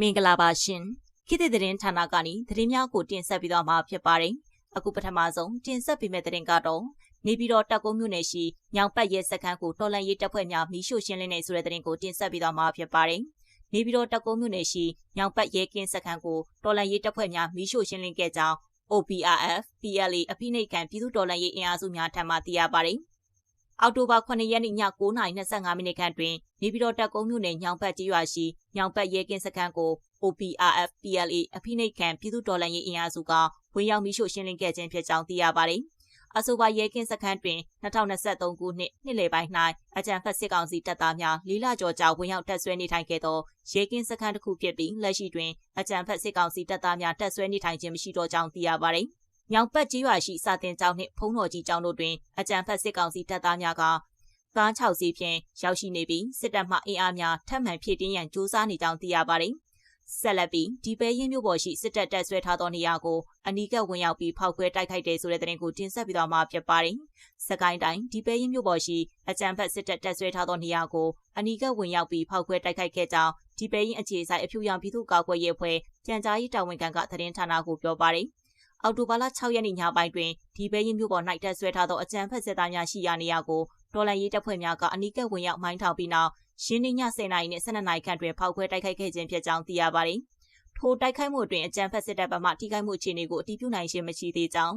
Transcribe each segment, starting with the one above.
မင်္ဂလာပါရှင်ခေတ်သစ်သတင်းဌာနကနေသတင်းများကိုတင်ဆက်ပေးသွားမှာဖြစ်ပါတယ်အခုပထမဆုံးတင်ဆက်ပေးမယ့်သတင်းကတော့နေပြည်တော်တပ်ကုန်းမြို့နယ်ရှိညောင်ပတ်ရဲစခန်းကိုတော်လန်ရေးတပ်ဖွဲ့များမိရှို့ရှင်းလင်းနေဆိုတဲ့သတင်းကိုတင်ဆက်ပေးသွားမှာဖြစ်ပါတယ်နေပြည်တော်တပ်ကုန်းမြို့နယ်ရှိညောင်ပတ်ရဲကင်းစခန်းကိုတော်လန်ရေးတပ်ဖွဲ့များမိရှို့ရှင်းလင်းခဲ့ကြောင်း OPRF PLA အဖိနှိတ်ခံပြည်သူတော်လှန်ရေးအင်အားစုများထံမှသိရပါတယ်။ အောက်တိုဘာ9ရက်နေ့ည9:25မိနစ်ခန့်တွင်နေပြည်တော်တပ်ကုန်းမြို့နယ်ညောင်ပတ်ကျေးရွာရှိညောင်ပတ်ရဲကင်းစခန်းကို OPRF PLA အဖိနှိတ်ခံပြည်သူတော်လှန်ရေးအင်အားစုကဝင်ရောက်မိရှို့ရှင်းလင်းခဲ့ခြင်းဖြစ်ကြောင်းသိရပါတယ်။အဆိုပါရဲကင်းစခန်းတွင်2023ခုနှစ်နှစ်လယ်ပိုင်း၌အကြံဖက်စစ်ကောင်စီတပ်သားများလီလာကျော်ကြောင့်ဝင်ရောက်တပ်ဆွဲနေထိုင်ခဲ့သောရဲကင်းစခန်းတစ်ခုဖြစ်ပြီးလက်ရှိတွင်အကြံဖက်စစ်ကောင်စီတပ်သားများတပ်ဆွဲနေထိုင်ခြင်းမရှိတော့ကြောင်းသိရပါတယ်။ ညောင်ပတ်ကြီးရွာရှိစာတင်ကျောင်းနှင့်ဖုံးတော်ကြီးကျောင်းတို့တွင်အကြံဖက်စစ်ကောင်စီတပ်သားများကကား6စီးဖြင့်ရောက်ရှိနေပြီးစစ်တပ်မှအင်အားများထပ်မံဖြည့်တင်းရန်စ조사နေကြောင်းသိရပါတယ်။ဆက်လက်ပြီးဒီပဲရင်မြို့ပေါ်ရှိစစ်တပ်တပ်ဆွဲထားသောနေရာကိုအနီးကပ်ဝင်ရောက်ပြီးဖောက်ခွဲတိုက်ခိုက်တဲ့ဆိုတဲ့သတင်းကိုတင်ဆက်ပြီးတော့မှာဖြစ်ပါတယ်။စကိုင်းတိုင်းဒီပဲရင်မြို့ပေါ်ရှိအကြံဖက်စစ်တပ်တပ်ဆွဲထားသောနေရာကိုအနီးကပ်ဝင်ရောက်ပြီးဖောက်ခွဲတိုက်ခိုက်ခဲ့ကြောင်းဒီပဲရင်အခြေဆိုင်အဖြူရောင်ပြည်သူ့ကာကွယ်ရေးအဖွဲ့ပြန်ကြားရေးတာဝန်ခံကသတင်းဌာနကိုပြောပါတယ်။ အော်တိုဘာလ6ရက်နေ့ညပိုင်းတွင်ဒီပဲရင်မြို့ပေါ်၌တပ်ဆွဲထားသောအကြံဖက်စစ်သားများရှိရာနေရာကိုတော်လန်ရေးတပ်ဖွဲ့များကအနီးကပ်ဝင်ရောက်မိုင်းထောင်ပြီးနောက်ရှင်းနေည10နာရီနဲ့12နာရီခန့်တွင်ဖောက်ခွဲတိုက်ခိုက်ခဲ့ခြင်းဖြစ်ကြောင်းသိရပါတယ်။ထိုတိုက်ခိုက်မှုအတွင်းအကြံဖက်စစ်တပ်ဘက်မှထိခိုက်မှုအခြေအနေကိုအတည်ပြုနိုင်ခြင်းမရှိသေးကြောင်း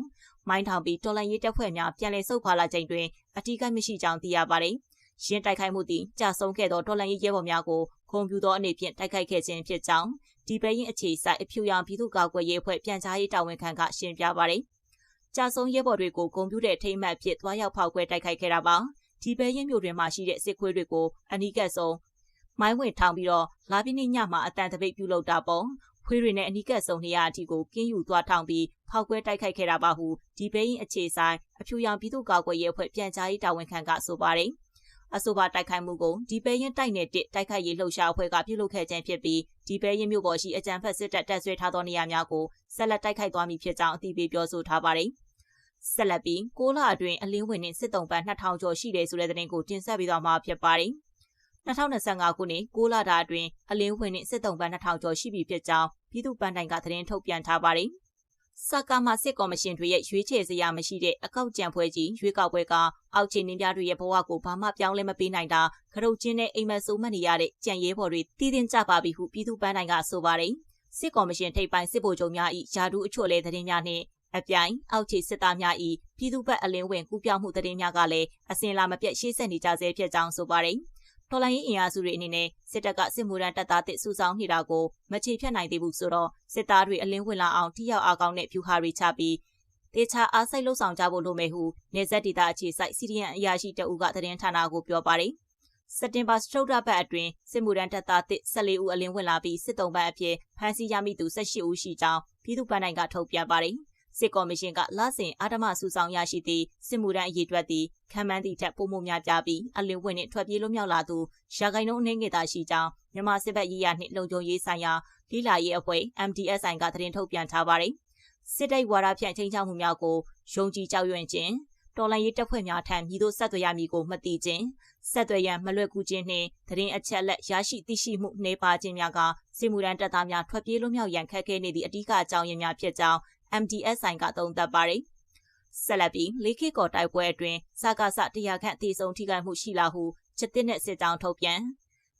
မိုင်းထောင်ပြီးတော်လန်ရေးတပ်ဖွဲ့များပြန်လည်ဆုတ်ခွာလာချိန်တွင်အထူးကိမရှိကြောင်းသိရပါတယ်။ရင်းတိုက်ခိုက်မှုသည်ကြာဆုံးခဲ့သောတော်လန်ရေးရဲဘော်များကို ခုံပြူသောအနေဖြင့်တိုက်ခိုက်ခဲ့ခြင်းဖြစ်ကြောင်းဒီပဲရင်အခြေဆိုင်အဖြူရောင်ပြည်သူ့ကာကွယ်ရေးအဖွဲ့ပြန်ကြားရေးတာဝန်ခံကရှင်းပြပါတယ်။ကြာဆုံးရဲဘော်တွေကိုဂုံပြူတဲ့ထိမ့်မှတ်ဖြစ်သွားရောက်ဖောက်ခွဲတိုက်ခိုက်ခဲ့တာပါ။ဒီပဲရင်မြို့တွင်မှရှိတဲ့စစ်ခွေးတွေကိုအနီးကပ်ဆုံးမိုင်းဝင်ထောင်ပြီးတော့လာပြီးနေ့ညမှာအတန်တပိတ်ပြုလုပ်တာပေါ့ခွေးတွေနဲ့အနီးကပ်ဆုံးနေရာအထိကိုကင်းယူသွားထောင်ပြီးဖောက်ခွဲတိုက်ခိုက်ခဲ့တာပါဟုဒီပဲရင်အခြေဆိုင်အဖြူရောင်ပြည်သူ့ကာကွယ်ရေးအဖွဲ့ပြန်ကြားရေးတာဝန်ခံကဆိုပါတယ် အဆိုပါတိုက်ခိုက်မှုကိုဒီပဲရင်တိုက်နယ်တစ်တိုက်ခိုက်ရေးလှုပ်ရှားအဖွဲ့ကပြုလုပ်ခဲ့ခြင်းဖြစ်ပြီးဒီပဲရင်မြို့ပေါ်ရှိအကြံဖက်စစ်တပ်တပ်ဆွဲထားသောနေရာများကိုဆက်လက်တိုက်ခိုက်သွားမည်ဖြစ်ကြောင်းအသိပေးပြောဆိုထားပါတယ်။ဆက်လက်ပြီး6လအတွင်းအလင်းဝင်နှင့်စစ်တုံးပန်း2000ကျော်ရှိတယ်ဆိုတဲ့သတင်းကိုတင်ဆက်ပေးသွားမှာဖြစ်ပါတယ်။2025ခုနှစ်6လတာအတွင်းအလင်းဝင်နှင့်စစ်တုံးပန်း2000ကျော်ရှိပြီဖြစ်ကြောင်းပြည်သူ့ပန်းတိုင်ကသတင်းထုတ်ပြန်ထားပါတယ်။ စကားမစစ်ကော်မရှင်တွေရဲ့ရွေးချယ်စရာမရှိတဲ့အကောက်ကြံပွဲကြီးရွေးကောက်ပွဲကအောက်ခြေနင်းပြတွေရဲ့ဘဝကိုဘာမှပြောင်းလဲမပေးနိုင်တာခရုတ်ချင်းနဲ့အိမ်မက်ဆိုးမှတ်နေရတဲ့ကြံရဲဘော်တွေတည်တင်ကြပါပြီဟုပြည်သူ့ပန်းတိုင်ကဆိုပါတယ်စစ်ကော်မရှင်ထိပ်ပိုင်းစစ်ဗိုလ်ချုပ်များ၏ယာဒူးအချို့လဲသတင်းများနှင့်အပြိုင်အောက်ခြေစစ်သားများ၏ပြည်သူ့ဘက်အလင်းဝင်ကူးပြောင်းမှုတည်များကလည်းအစင်လာမပြတ်ရှေ့ဆက်နေကြဆဲဖြစ်ကြောင်းဆိုပါတယ်။ တော်လိုင်းအင်အားစုတွေအနေနဲ့စစ်တပ်ကစစ်မှုရန်တပ်သားတစ်စုဆောင်နေတာကိုမချေဖြတ်နိုင်သေးဘူးဆိုတော့စစ်သားတွေအလင်းဝင်လာအောင်ထိရောက်အားကောင်းတဲ့ဖြူဟာတွေချပြီးတေချာအားစိတ်လှုပ်ဆောင်ကြဖို့လိုမယ်ဟုနေဆက်ဒေတာအခြေစိုက်စီရီယန်အရာရှိတအူကသတင်းဌာနကိုပြောပါတယ်။စက်တင်ဘာစတုဒ္ဒဘတ်အတွင်းစစ်မှုရန်တပ်သားတစ်14ဦးအလင်းဝင်လာပြီးစစ်တုံးဘတ်အဖြစ်ဖမ်းဆီးရမိသူ18ဦးရှိကြောင်းပြည်သူ့ပန်းတိုင်ကထုတ်ပြန်ပါတယ်။ စစ်ကော်မရှင်ကလဆင်အာဓမစုဆောင်ရရှိသည့်စစ်မှုထမ်းအရေးအတွက်သည်ခံမှန်းသည့်ထက်ပိုမိုများပြားပြီးအလင်းဝင်နှင့်ထွက်ပြေးလွတ်မြောက်လာသူရာဂိုင်နှုန်းအနည်းငယ်သာရှိကြောင်းမြန်မာစစ်ဘက်ရေးရနှင့်လုံခြုံရေးဆိုင်ရာလိလာရေးအဖွဲ့ MDSI ကသတင်းထုတ်ပြန်ထားပါတယ်။စစ်တပ်ဝါဒဖြန့်ချင်းချောက်မှုများကိုယုံကြည်ကြောက်ရွံ့ခြင်းတော်လိုင်းရေးတပ်ဖွဲ့များထံမြည်သို့ဆက်သွယ်ရမည်ကိုမသိခြင်းဆက်သွယ်ရန်မလွယ်ကူခြင်းနှင့်သတင်းအချက်လက်ရရှိသိရှိမှုနှေပါခြင်းများကစစ်မှုရန်တပ်သားများထွက်ပြေးလွတ်မြောက်ရန်ခက်ခဲနေသည့်အ धिक အကြောင်းရင်းများဖြစ်ကြောင်း MDSI ကသုံးသပ်ပါတယ်။ဆက်လက်ပြီးလေးခေတ်ကော်တိုက်ပွဲအတွင်းစကားစတရားခန့်အသေးဆုံးထိခိုက်မှုရှိလာဟုချက်တစ်နဲ့စစ်ကြောင်းထုတ်ပြန်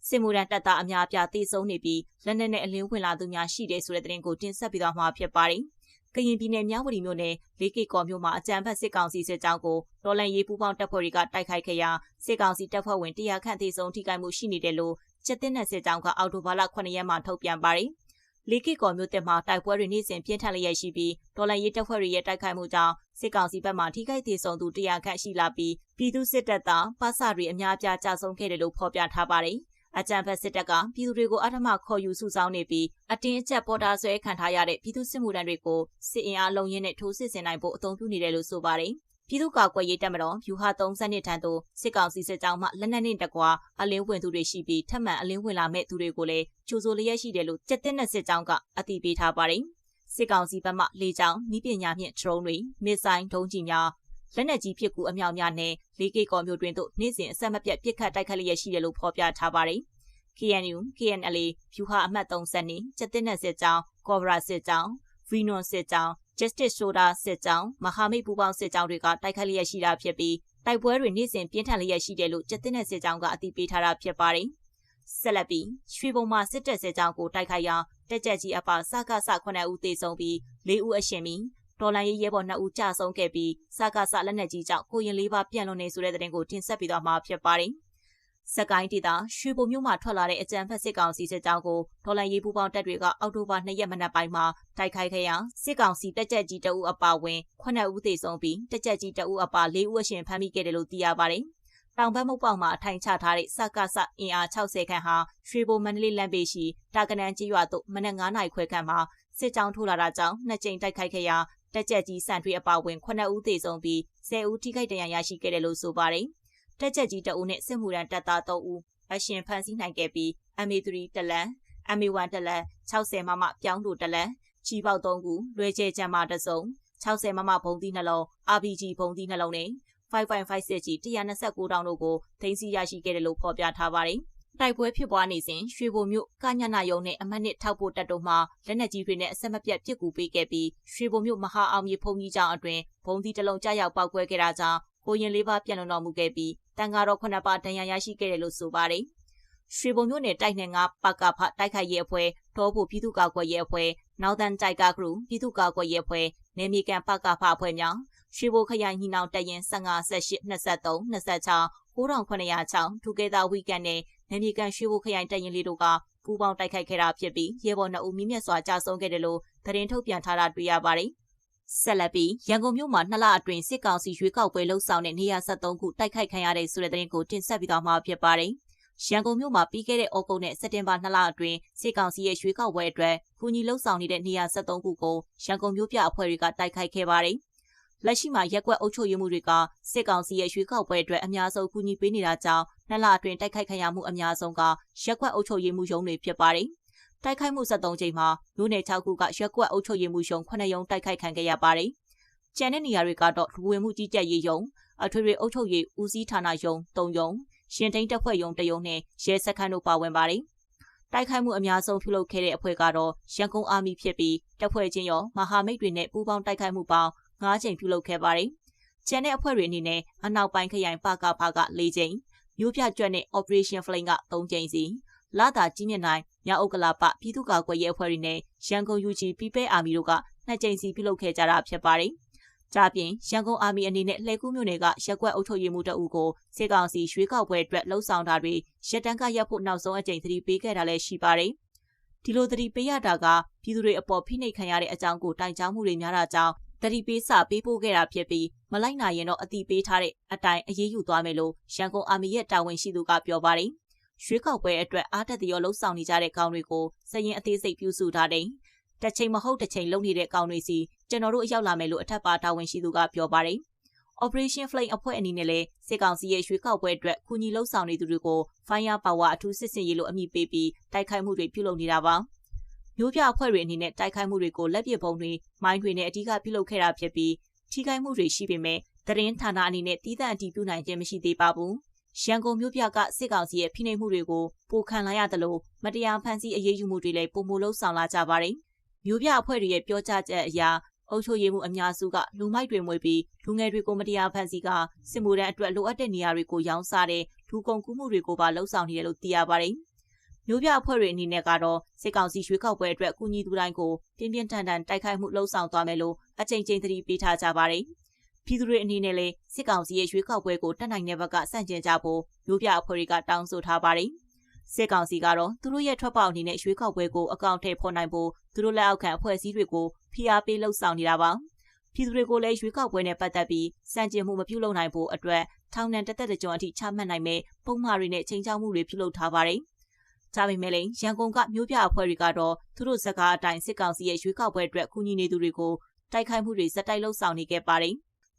စစ်မှုရန်တပ်သားအများပြားသေဆုံးနေပြီးလက်နက်နဲ့အလင်းဝင်လာသူများရှိတယ်ဆိုတဲ့သတင်းကိုတင်ဆက်ပေးသွားမှာဖြစ်ပါတယ်။ကရင်ပြည်နယ်မြဝတီမြို့နယ်လေးကိကော်မြို့မှာအကြံဖက်စစ်ကောင်စီစစ်ကြောင်းကိုတော်လန်ရေးပူးပေါင်းတပ်ဖွဲ့တွေကတိုက်ခိုက်ခဲ့ရာစစ်ကောင်စီတပ်ဖွဲ့ဝင်တရားခန့်သေဆုံးထိခိုက်မှုရှိနေတယ်လို့ချက်တင်တဲ့စစ်ကြောင်းကအော်တိုဘာလ9ရက်မှာထုတ်ပြန်ပါတယ်။ လေးကီကော်မြို့တက်မှာတိုက်ပွဲတွေနေ့စဉ်ပြင်းထန်လျက်ရှိပြီးဒေါ်လာရေးတပ်ဖွဲ့တွေရဲ့တိုက်ခိုက်မှုကြောင့်စစ်ကောင်စီဘက်မှထိခိုက်သေးဆုံးသူ100ခန့်ရှိလာပြီးပြည်သူစစ်တပ်သားပါစတွေအများပြားကြာဆုံးခဲ့တယ်လို့ဖော်ပြထားပါတယ်။အကြံဖက်စစ်တပ်ကပြည်သူတွေကိုအထမခေါ်ယူစုဆောင်းနေပြီးအတင်းအကျပ်ပေါ်တာဆွဲခံထားရတဲ့ပြည်သူစစ်မှုထမ်းတွေကိုစစ်အင်အားလုံးရင်းနဲ့ထိုးစစ်ဆင်နိုင်ဖို့အသုံးပြုနေတယ်လို့ဆိုပါတယ်။ ပြည်သူ့ကာကွယ်ရေးတပ်မတော်ဖြူဟာ32ထံသို့စစ်ကောင်စီစစ်ကြောင်းမှလက်နက်နှင့်တကွာအလင်းဝင်သူတွေရှိပြီးထပ်မံအလင်းဝင်လာမဲ့သူတွေကိုလည်းကြိုဆိုလျက်ရှိတယ်လို့ကြက်တဲ့နဲ့စစ်ကြောင်းကအသိပေးထားပါတယ်။စစ်ကောင်စီဘက်မှလေကြောင်းဤပညာဖြင့်ဒရုန်းတွေမစ်ဆိုင်ဒုံးကျည်များလက်နက်ကြီးပစ်ကူအမြောက်များနဲ့လေးကိကော်မျိုးတွင်သို့နေ့စဉ်အဆက်မပြတ်ပစ်ခတ်တိုက်ခတ်လျက်ရှိတယ်လို့ဖော်ပြထားပါတယ်။ KNU KNLA ဖြူဟာအမှတ်30နှင့်ကျက်တင်တဲ့စစ်ကြောင်းကော်ဘရာစစ်ကြောင်းဗီနွန်စစ်ကြောင်း Justice Soda စစ်ကြောင်းမဟာမိတ်ပူးပေါင်းစစ်ကြောင်းတွေကတိုက်ခိုက်လျက်ရှိတာဖြစ်ပြီးတိုက်ပွဲတွေနေ့စဉ်ပြင်းထန်လျက်ရှိတယ်လို့ကျက်တင်တဲ့စစ်ကြောင်းကအသိပေးထားတာဖြစ်ပါတယ်။ဆက်လက်ပြီးရွှေဘုံမှာစစ်တပ်စစ်ကြောင်းကိုတိုက်ခိုက်ရာတက်ကြက်ကြီးအပါစကားစ9ဦးသေဆုံးပြီး4ဦးအရှင်ပြီးဒေါ်လာရေးရဲဘော်2ဦးကြာဆုံးခဲ့ပြီးစကားစလက်နက်ကြီးကြောင့်ကိုရင်လေးပါပြန်လွန်နေဆိုတဲ့တဲ့တင်ကိုတင်ဆက်ပြီးတော့မှာဖြစ်ပါတယ်။ စကိုင်းဒေသရွှေဘုံမြို့မှာထွက်လာတဲ့အကြံဖက်စစ်ကောင်စီစစ်ကြောင်းကိုဒေါ်လာရေးပူပေါင်းတပ်တွေကအောက်တိုဘာ2ရက်မနက်ပိုင်းမှာတိုက်ခိုက်ခဲ့ရာစစ်ကောင်စီတက်ကြက်ကြီးတအုပ်အပါဝင်9ဦးသေဆုံးပြီးတက်ကြက်ကြီးတအုပ်အပါ4ဦးအရှင်ဖမ်းမိခဲ့တယ်လို့သိရပါတယ်။တောင်ဘက်မုတ်ပေါက်မှာအထိုင်ချထားတဲ့စကစအင်အား60ခန့်ဟာရွှေဘုံမန္တလေးလမ်းဘေးရှိတာကနန်ကြီးရွာသို့မနက်9နာရီခွဲခန့်မှာစစ်ကြောင်းထိုးလာတာကြောင့်နှစ်ကြိမ်တိုက်ခိုက်ခဲ့ရာတက်ကြက်ကြီးစံထွေးအပါဝင်9ဦးသေဆုံးပြီး10ဦးထိခိုက်ဒဏ်ရာရရှိခဲ့တယ်လို့ဆိုပါတယ်။ တက်ချက်ကြီးတအုပ်နဲ့စစ်မှုထမ်းတပ်သား3ဦးအရှင်ဖန်ဆီးနိုင်ခဲ့ပြီး MA3 တလန် MA1 တလန်60မမပြောင်းတို့တလန်ချီပေါက်3ခုလွယ်ကျဲချမ်းမတစုံ60မမဘုံသီးနှလုံး RPG ဘုံသီးနှလုံးနဲ့5.56ကြီး129တောင်တို့ကိုသိမ်းဆည်းရရှိခဲ့တယ်လို့ဖော်ပြထားပါတယ်။တိုက်ပွဲဖြစ်ပွားနေစဉ်ရွှေဘိုမြို့ကညနာယုံနဲ့အမတ်နစ်ထောက်ဖို့တပ်တို့မှလက်နက်ကြီးတွေနဲ့အဆက်မပြတ်ပစ်ကူပေးခဲ့ပြီးရွှေဘိုမြို့မဟာအောင်မြေဖုန်ကြီးကျောင်းအတွင်ဘုံသီးတစ်လုံးကြားရောက်ပောက်ကွဲခဲ့တာကြောင့် ကိုရင်လေးပါပြန်လွန်တော်မူခဲ့ပြီးတန်ဃာတော်ခုနှစ်ပါးဒဏ်ရာရရှိခဲ့တယ်လို့ဆိုပါတယ်။ရွှေဘုံမြို့နယ်တိုက်နယ်ငါပကဖတိုက်ခိုက်ရေးအဖွဲ့တောဖို့ပြည်သူ့ကာကွယ်ရေးအဖွဲ့နောက်တန်တိုက်ကဂရုပြည်သူ့ကာကွယ်ရေးအဖွဲ့နေမီကန်ပကဖအဖွဲ့များရွှေဘိုခရိုင်ညီနောင်တရင်15 18 23 26 9906 Together Weekend နဲ့နေမီကန်ရွှေဘိုခရိုင်တရင်လေးတို့ကပူးပေါင်းတိုက်ခိုက်ခဲ့တာဖြစ်ပြီးရဲဘော်2ဦးမြင့်မြတ်စွာကြာဆုံးခဲ့တယ်လို့သတင်းထုတ်ပြန်ထားတာတွေ့ရပါတယ်။ ဆက်လက်ပြီးရန်ကုန်မြို့မှာနှစ်လအတွင်းစစ်ကောင်စီရွေးကောက်ပွဲလှုပ်ဆောင်တဲ့နေရာ73ခုတိုက်ခိုက်ခံရတဲ့ဆိုတဲ့သတင်းကိုတင်ဆက်ပြီးတော့မှာဖြစ်ပါတယ်။ရန်ကုန်မြို့မှာပြီးခဲ့တဲ့ဩဂုတ်နဲ့စက်တင်ဘာ2လအတွင်းစစ်ကောင်စီရဲ့ရွေးကောက်ပွဲအတွက်ကူညီလှုပ်ဆောင်နေတဲ့နေရာ73ခုကိုရန်ကုန်မြို့ပြအဖွဲ့တွေကတိုက်ခိုက်ခဲ့ပါတယ်။လက်ရှိမှာရက်ကွက်အုပ်ချုပ်ရေးမှုတွေကစစ်ကောင်စီရဲ့ရွေးကောက်ပွဲအတွက်အများဆုံးကူညီပေးနေတာကြောင့်နှစ်လအတွင်းတိုက်ခိုက်ခံရမှုအများဆုံးကရက်ကွက်အုပ်ချုပ်ရေးမှုရုံးတွေဖြစ်ပါတယ်။ တိုက်ခိုက်မှု73ကြိမ်မှာလူနယ်6ခုကရက်ကွက်အုပ်ချုပ်ရေးမှုရုံ9ရုံတိုက်ခိုက်ခံခဲ့ရပါတယ်။ကျန်တဲ့နေရာတွေကတော့လူဝင်မှုကြီးကြပ်ရေးရုံအထွေထွေအုပ်ချုပ်ရေးဦးစီးဌာနရုံ3ရုံရှင်တိန်တပ်ဖွဲ့ရုံ1ရုံနဲ့ရဲစခန်းတို့ပါဝင်ပါတယ်။တိုက်ခိုက်မှုအများဆုံးပြုလုပ်ခဲ့တဲ့အဖွဲ့ကတော့ရန်ကုန်အာမီဖြစ်ပြီးတပ်ဖွဲ့ချင်းရောမဟာမိတ်တွေနဲ့ပူးပေါင်းတိုက်ခိုက်မှုပေါင်း9ကြိမ်ပြုလုပ်ခဲ့ပါတယ်။ကျန်တဲ့အဖွဲ့တွေအနေနဲ့အနောက်ပိုင်းခရိုင်ပကဖက4ကြိမ်မြို့ပြကျွတ်နဲ့ Operation Flame က3ကြိမ်စီ လာတာကြီးမြင့်နိုင်မြောက်ဥက္ကလာပပြည်သူ့ကာကွယ်ရေးအဖွဲ့တွေနဲ့ရန်ကုန် UG ပြည်ပဲအာမီတို့ကနှစ်ကြိမ်စီပြုလုပ်ခဲ့ကြတာဖြစ်ပါတယ်။ကြပြင်ရန်ကုန်အာမီအနေနဲ့လှည့်ကူးမြို့နယ်ကရက်ကွက်အုပ်ချုပ်ရေးမှုတအုပ်ကိုစစ်ကောင်စီရွေးကောက်ပွဲအတွက်လှုံ့ဆော်တာတွေရက်တန်းကရပ်ဖို့နောက်ဆုံးအကြိမ်သတိပေးခဲ့တာလည်းရှိပါတယ်။ဒီလိုသတိပေးရတာကပြည်သူတွေအပေါ်ဖိနှိပ်ခံရတဲ့အကြောင်းကိုတိုင်ကြားမှုတွေများတာကြောင့်တတိပေးစာပေးပို့ခဲ့တာဖြစ်ပြီးမလိုက်နိုင်ရင်တော့အတိပေးထားတဲ့အတိုင်းအရေးယူသွားမယ်လို့ရန်ကုန်အာမီရဲ့တာဝန်ရှိသူကပြောပါတယ်။ ရွေးကောက်ပွဲအတွက်အားတက်သရောလှုပ်ဆောင်နေကြတဲ့ကောင်တွေကိုစရင်အသေးစိတ်ပြုစုထားတယ်။တစ်ချိန်မဟုတ်တစ်ချိန်လုပ်နေတဲ့ကောင်တွေစီကျွန်တော်တို့အရောက်လာမယ်လို့အထက်ပါတာဝန်ရှိသူကပြောပါတယ်။ Operation Flame အဖွဲ့အနေနဲ့လည်းစစ်ကောင်စီရဲ့ရွေးကောက်ပွဲအတွက်ကူညီလှုပ်ဆောင်နေသူတွေကို Fire Power အထူးစစ်စင်ရေးလို့အမည်ပေးပြီးတိုက်ခိုက်မှုတွေပြုလုပ်နေတာပါ။မျိုးပြအဖွဲ့တွေအနေနဲ့တိုက်ခိုက်မှုတွေကိုလက်ပစ်ပုံတွေမိုင်းတွေနဲ့အဓိကပြုလုပ်ခဲ့တာဖြစ်ပြီးထိခိုက်မှုတွေရှိပေမဲ့သတင်းဌာနအနေနဲ့တည်တံ့အတည်ပြုနိုင်ခြင်းမရှိသေးပါဘူး။ ရန်ကုန်မြို့ပြကစစ်ကောင်စီရဲ့ဖိနှိပ်မှုတွေကိုပိုခံလာရတယ်လို့မတရားဖန်ဆီးအရေးယူမှုတွေလည်းပုံမလို့ဆောင်လာကြပါတယ်။မြို့ပြအဖွဲ့တွေရဲ့ပြောကြားချက်အရအုပ်ချုပ်ရေးမှုအများစုကလူမိုက်တွေမွေပြီးလူငယ်တွေကိုမတရားဖန်ဆီးကစစ်မှုထမ်းအတွက်လိုအပ်တဲ့နေရာတွေကိုရောင်းစားတဲ့ဒူကုန်ကူးမှုတွေကိုပါလှုံ့ဆော်နေတယ်လို့သိရပါတယ်။မြို့ပြအဖွဲ့တွေအနေနဲ့ကတော့စစ်ကောင်စီရွေးကောက်ပွဲအတွက်ကူညီသူတိုင်းကိုပြင်းပြင်းထန်ထန်တိုက်ခိုက်မှုလှုံ့ဆော်သွားမယ်လို့အကြိမ်ကြိမ်သတိပေးထားကြပါတယ်။ ပြည်သူတွေအနေနဲ့လည်းစစ်ကောင်စီရဲ့ရွေးကောက်ပွဲကိုတက်နိုင်တဲ့ဘက်ကစန့်ကျင်ကြဖို့မျိုးပြအဖွဲ့တွေကတောင်းဆိုထားပါတယ်။စစ်ကောင်စီကတော့သူတို့ရဲ့ထွက်ပေါက်အနေနဲ့ရွေးကောက်ပွဲကိုအကောင့်ထဲဖော်နိုင်ဖို့သူတို့လက်အောက်ခံအဖွဲ့အစည်းတွေကိုဖိအားပေးလှုပ်ဆောင်နေတာပါ။ပြည်သူတွေကိုလည်းရွေးကောက်ပွဲနဲ့ပတ်သက်ပြီးစန့်ကျင်မှုမပြုလုပ်နိုင်ဖို့အတွက်ထောင်ဒဏ်တစ်သက်တကြွအထိချမှတ်နိုင်မဲ့ပုံမှားတွေနဲ့ချိန်ချောက်မှုတွေပြုလုပ်ထားပါတယ်။ဒါပေမဲ့လည်းရန်ကုန်ကမျိုးပြအဖွဲ့တွေကတော့သူတို့စကားအတိုင်းစစ်ကောင်စီရဲ့ရွေးကောက်ပွဲအတွက်ကူညီနေသူတွေကိုတိုက်ခိုက်မှုတွေစက်တိုက်လှုပ်ဆောင်နေခဲ့ပါတယ်။